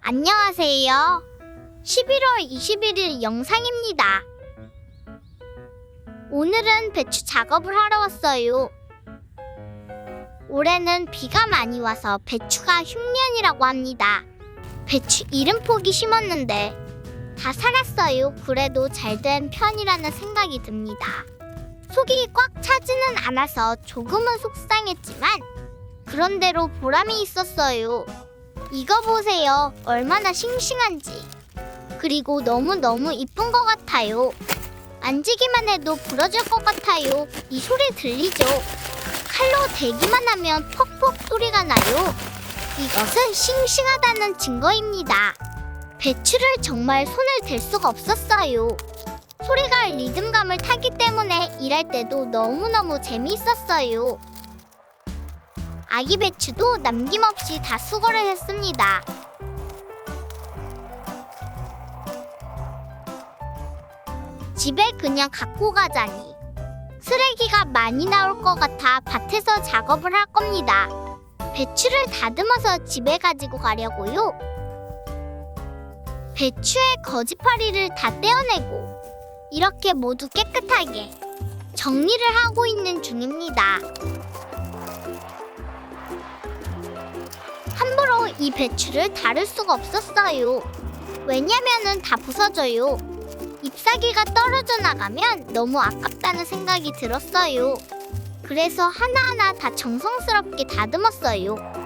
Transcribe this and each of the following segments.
안녕하세요. 11월 21일 영상입니다. 오늘은 배추 작업을 하러 왔어요. 올해는 비가 많이 와서 배추가 흉년이라고 합니다. 배추 이름 포기 심었는데 다 살았어요. 그래도 잘 된 편이라는 생각이 듭니다. 속이 꽉 차지는 않아서 조금은 속상했지만 그런대로 보람이 있었어요. 이거 보세요. 얼마나 싱싱한지. 그리고 너무너무 이쁜 것 같아요. 만지기만 해도 부러질 것 같아요. 이 소리 들리죠? 칼로 대기만 하면 퍽퍽 소리가 나요. 이것은 싱싱하다는 증거입니다. 배추를 정말 손을 댈 수가 없었어요. 소리가 리듬감을 타기 때문에 일할 때도 너무너무 재미있었어요. 아기 배추도 남김없이 다 수거를 했습니다. 집에 그냥 갖고 가자니 쓰레기가 많이 나올 것 같아 밭에서 작업을 할 겁니다. 배추를 다듬어서 집에 가지고 가려고요. 배추의 거짓파리를 다 떼어내고 이렇게 모두 깨끗하게 정리를 하고 있는 중입니다. 함부로 이 배추를 다룰 수가 없었어요. 왜냐면은 다 부서져요. 잎사귀가 떨어져 나가면 너무 아깝다는 생각이 들었어요. 그래서 하나하나 다 정성스럽게 다듬었어요.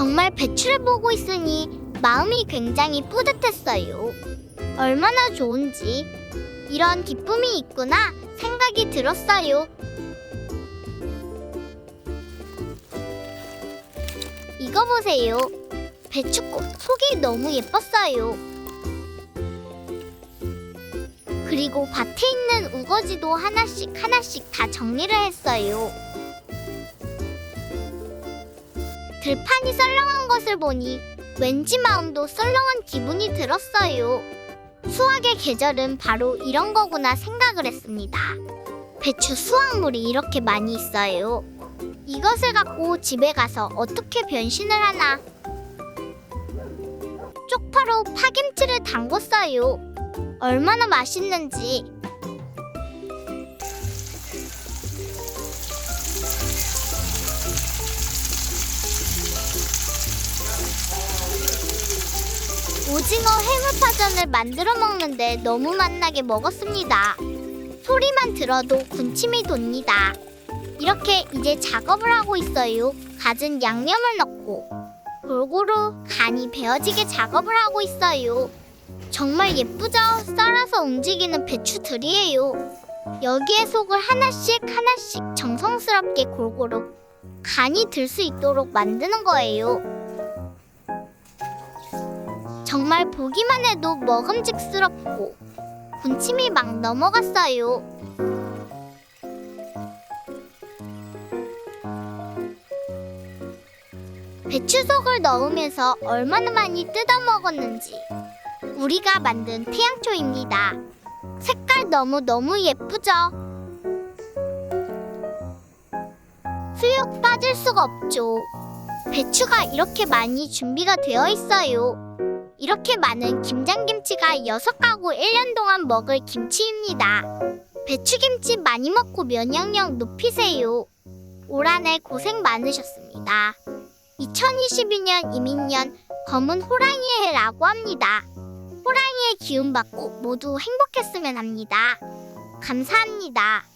정말 배추를 보고 있으니 마음이 굉장히 뿌듯했어요. 얼마나 좋은지 이런 기쁨이 있구나 생각이 들었어요. 이거 보세요. 배추꽃 속이 너무 예뻤어요. 그리고 밭에 있는 우거지도 하나씩 하나씩 다 정리를 했어요. 들판이 썰렁한 것을 보니 왠지 마음도 썰렁한 기분이 들었어요. 수확의 계절은 바로 이런 거구나 생각을 했습니다. 배추 수확물이 이렇게 많이 있어요. 이것을 갖고 집에 가서 어떻게 변신을 하나? 쪽파로 파김치를 담궜어요. 얼마나 맛있는지. 오징어 해물파전을 만들어 먹는데 너무 맛나게 먹었습니다. 소리만 들어도 군침이 돕니다. 이렇게 이제 작업을 하고 있어요. 갖은 양념을 넣고 골고루 간이 배어지게 작업을 하고 있어요. 정말 예쁘죠? 썰어서 움직이는 배추들이에요. 여기에 속을 하나씩 하나씩 정성스럽게 골고루 간이 들 수 있도록 만드는 거예요. 정말 보기만 해도 먹음직스럽고 군침이 막 넘어갔어요. 배추속을 넣으면서 얼마나 많이 뜯어 먹었는지 우리가 만든 태양초입니다. 색깔 너무너무 예쁘죠? 수육 빠질 수가 없죠. 배추가 이렇게 많이 준비가 되어 있어요. 이렇게 많은 김장김치가 여섯 가구 1년 동안 먹을 김치입니다. 배추김치 많이 먹고 면역력 높이세요. 올 한해 고생 많으셨습니다. 2022년 이민년 검은 호랑이의 해라고 합니다. 호랑이의 기운 받고 모두 행복했으면 합니다. 감사합니다.